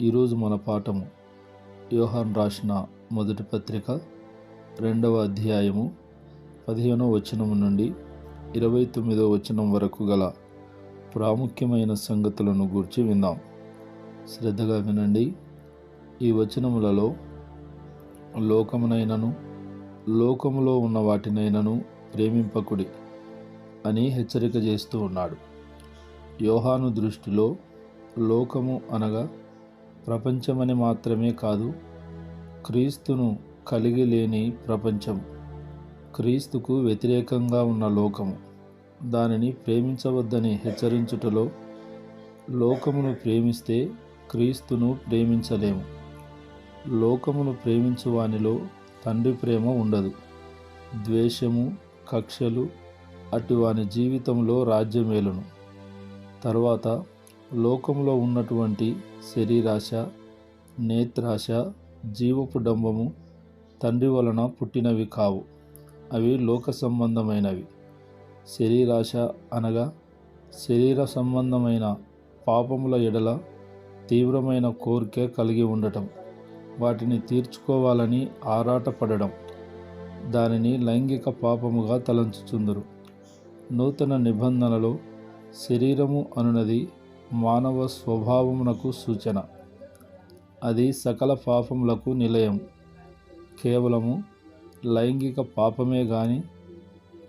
ఈరోజు మన పాఠము యోహాన్ రాసిన మొదటి పత్రిక రెండవ అధ్యాయము పదిహేనవ వచనం నుండి ఇరవై తొమ్మిదో వచనం వరకు గల ప్రాముఖ్యమైన సంగతులను గూర్చి విందాం. శ్రద్ధగా వినండి. ఈ వచనములలో లోకమునైనను లోకములో ఉన్న వాటినైనను ప్రేమింపకుడి అని హెచ్చరిక చేస్తూ ఉన్నాడు. యోహాను దృష్టిలో లోకము అనగా ప్రపంచమని మాత్రమే కాదు క్రీస్తును కలిగి లేని ప్రపంచం క్రీస్తుకు వ్యతిరేకంగా ఉన్న లోకము. దానిని ప్రేమించవద్దని హెచ్చరించుటలో లోకమును ప్రేమిస్తే క్రీస్తును ప్రేమించలేము. లోకమును ప్రేమించు వానిలో తండ్రి ప్రేమ ఉండదు. ద్వేషము కక్షలు అటువాని జీవితంలో రాజ్యమేలును. తర్వాత లోకంలో ఉన్నటువంటి శరీరాశ నేత్రాశ జీవపు తండ్రి వలన పుట్టినవి కావు. అవి లోక సంబంధమైనవి. శరీరాశ అనగా శరీర సంబంధమైన పాపముల ఎడల తీవ్రమైన కోరిక కలిగి ఉండటం. వాటిని తీర్చుకోవాలని ఆరాటపడడం. దానిని లైంగిక పాపముగా తలంచుచుందురు. నూతన నిబంధనలో శరీరము అనునది మానవ స్వభావమునకు సూచన. అది సకల పాపములకు నిలయం. కేవలము లైంగిక పాపమే గాని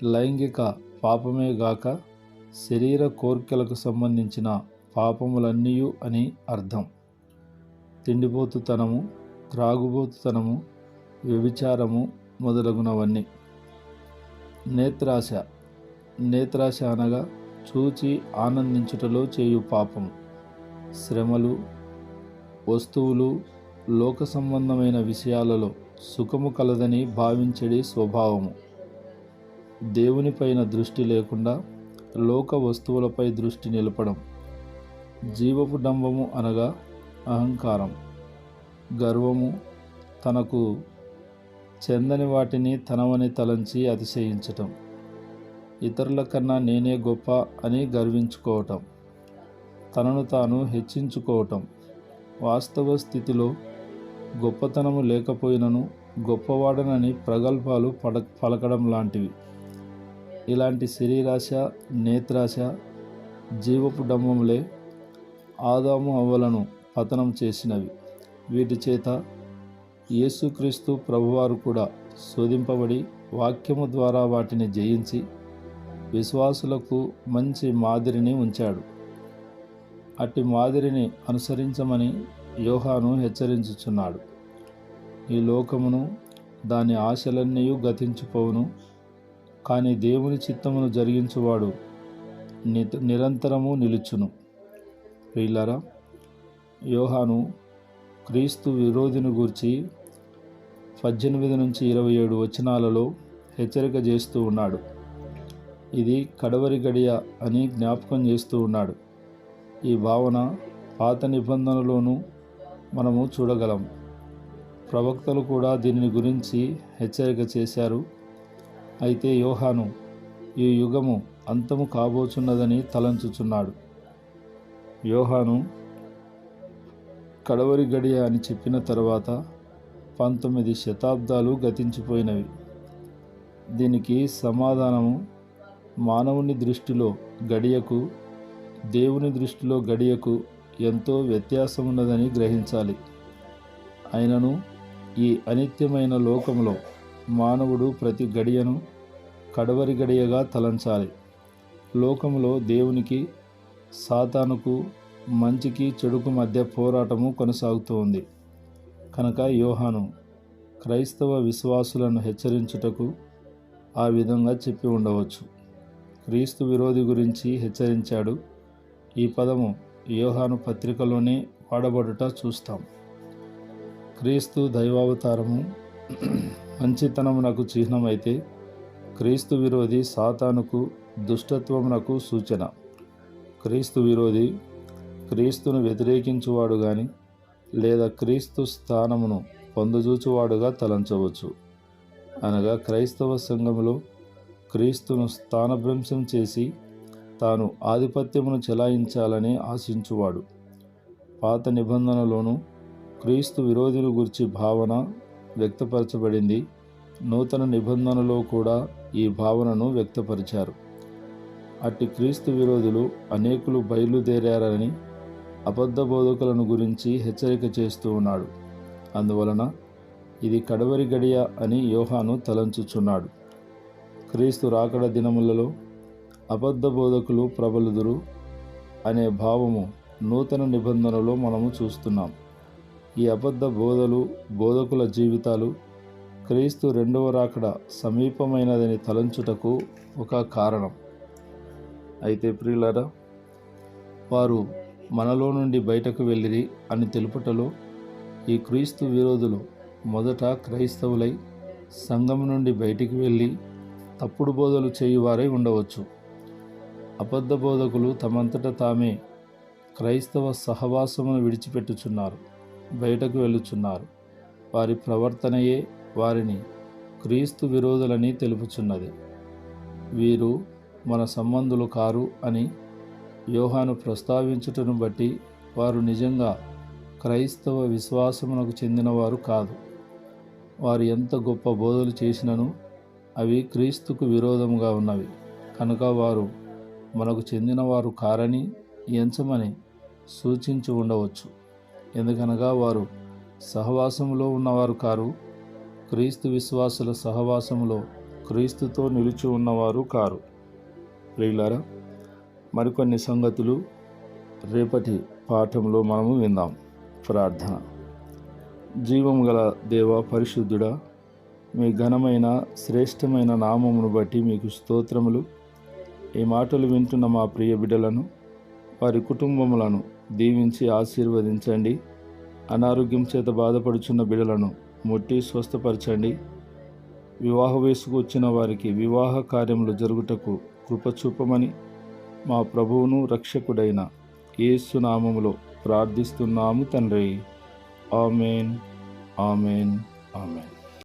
లైంగిక పాపమే గాక శరీర కోర్కెలకు సంబంధించిన పాపములన్నీ అని అర్థం. తిండిపోతుతనము త్రాగుబోతుతనము వ్యభిచారము మొదలగునవన్నీ. నేత్రాశ. నేత్రాశ అనగా చూచి ఆనందించుటలో చేయు పాపం. శ్రమలు వస్తువులు లోక సంబంధమైన విషయాలలో సుఖము కలదని భావించడి స్వభావము. దేవునిపైన దృష్టి లేకుండా లోక వస్తువులపై దృష్టి నిలపడం. జీవపు డంబము అనగా అహంకారం. గర్వము తనకు చెందని వాటిని తనవని తలంచి అతిశయించటం. ఇతరుల కన్నా నేనే గొప్ప అని గర్వించుకోవటం తనను తాను హెచ్చించుకోవటం. వాస్తవ స్థితిలో గొప్పతనము లేకపోయినను గొప్పవాడనని ప్రగల్భాలు పడ పలకడం లాంటివి. ఇలాంటి శరీరాశ నేత్రాశ జీవపు డమ్మములే ఆదాము అవ్వలను పతనం చేసినవి. వీటి చేత యేసుక్రీస్తు ప్రభువారు కూడా శోధింపబడి వాక్యము ద్వారా వాటిని జయించి విశ్వాసులకు మంచి మాదిరిని ఉంచాడు. అట్టి మాదిరిని అనుసరించమని యోహాను హెచ్చరించుచున్నాడు. ఈ లోకమును దాని ఆశలన్నీ గతించిపోవును. కానీ దేవుని చిత్తమును జరిగించువాడు నిరంతరము నిలుచును. ప్రియులారా యోహాను క్రీస్తు విరోధిని గూర్చి పద్దెనిమిది నుంచి ఇరవై ఏడు వచనాలలో హెచ్చరిక చేస్తూ ఉన్నాడు. ఇది కడవరి గడియ అని జ్ఞాపకం చేస్తూ ఉన్నాడు. ఈ భావన పాత నిబంధనలోనూ మనము చూడగలం. ప్రవక్తలు కూడా దీనిని గురించి హెచ్చరిక చేశారు. అయితే యోహాను ఈ యుగము అంతము కాబోచున్నదని తలంచుచున్నాడు. యోహాను కడవరి గడియ అని చెప్పిన తర్వాత పంతొమ్మిది శతాబ్దాలు గతించిపోయినవి. దీనికి సమాధానము మానవుని దృష్టిలో గడియకు దేవుని దృష్టిలో గడియకు ఎంతో వ్యత్యాసం ఉన్నదని గ్రహించాలి. అయినను ఈ అనిత్యమైన లోకంలో మానవుడు ప్రతి గడియను కడవరి గడియగా తలంచాలి. లోకంలో దేవునికి సాతానుకు మంచికి చెడుకు మధ్య పోరాటము కొనసాగుతూ ఉంది కనుక యోహాను క్రైస్తవ విశ్వాసులను హెచ్చరించుటకు ఆ విధంగా చెప్పి ఉండవచ్చు. క్రీస్తు విరోధి గురించి హెచ్చరించాడు. ఈ పదము యోహాను పత్రికలోనే వాడబడుట చూస్తాం. క్రీస్తు దైవావతారము మంచితనమునకు చిహ్నమైతే క్రీస్తు విరోధి సాతానుకు దుష్టత్వమునకు సూచన. క్రీస్తు విరోధి క్రీస్తును వ్యతిరేకించువాడు గాని లేదా క్రీస్తు స్థానమును పొందజూచువాడుగా తలంచవచ్చు. అనగా క్రైస్తవ సంఘములో క్రీస్తును స్థానభ్రంశం చేసి తాను ఆధిపత్యమును చెలాయించాలని ఆశించువాడు. పాత నిబంధనలోను క్రీస్తు విరోధులు గురించి భావన వ్యక్తపరచబడింది. నూతన నిబంధనలో కూడా ఈ భావనను వ్యక్తపరిచారు. అట్టి క్రీస్తు విరోధులు అనేకులు బయలుదేరారని అబద్ధ బోధకులను గురించి హెచ్చరిక చేస్తూ ఉన్నాడు. అందువలన ఇది కడవరి గడియ అని యోహాను తలంచుచున్నాడు. క్రీస్తు రాకడ దినములలో అబద్ధ బోధకులు ప్రబలుదురు అనే భావము నూతన నిబంధనలో మనము చూస్తున్నాం. ఈ అబద్ధ బోధలు బోధకుల జీవితాలు క్రీస్తు రెండవ రాకడ సమీపమైనదని తలంచుటకు ఒక కారణం. అయితే ప్రియులరా వారు మనలో నుండి బయటకు వెళ్ళిరి అని తెలుపుటలో ఈ క్రీస్తు విరోధులు మొదట క్రైస్తవులై సంఘం నుండి బయటికి వెళ్ళి తప్పుడు బోధలు చేయువారై ఉండవచ్చు. అబద్ధ బోధకులు తమంతట తామే క్రైస్తవ సహవాసమును విడిచిపెట్టుచున్నారు బయటకు వెళ్ళుచున్నారు. వారి ప్రవర్తనయే వారిని క్రీస్తు విరోధులని తెలుపుచున్నది. వీరు మన సంబంధులు కారు అని యోహాను ప్రస్తావించుటను బట్టి వారు నిజంగా క్రైస్తవ విశ్వాసమునకు చెందినవారు కాదు. వారు ఎంత గొప్ప బోధలు చేసినను అవి క్రీస్తుకు విరోధముగా ఉన్నవి. కనుక వారు మనకు చెందినవారు కారని ఎంచమని సూచించి ఉండవచ్చు. ఎందుకనగా వారు సహవాసములో ఉన్నవారు కారు క్రీస్తు విశ్వాసుల సహవాసములో క్రీస్తుతో నిలిచి ఉన్నవారు కారు. ప్రియులారా మరికొన్ని సంగతులు రేపటి పాఠంలో మనము విందాం. ప్రార్థన. జీవం గల దేవ పరిశుద్ధుడా మీ ఘనమైన శ్రేష్టమైన నామమును బట్టి మీకు స్తోత్రములు. ఈ మాటలు వింటున్న మా ప్రియ బిడ్డలను వారి కుటుంబములను దీవించి ఆశీర్వదించండి. అనారోగ్యం చేత బాధపడుచున్న బిడ్డలను ముట్టి స్వస్థపరచండి. వివాహ వయసుకు వచ్చిన వారికి వివాహ కార్యములు జరుగుటకు కృపచూపమని మా ప్రభువును రక్షకుడైన యేసు నామములో ప్రార్థిస్తున్నాము తండ్రి. ఆమెన్. ఆమెన్. ఆమెన్.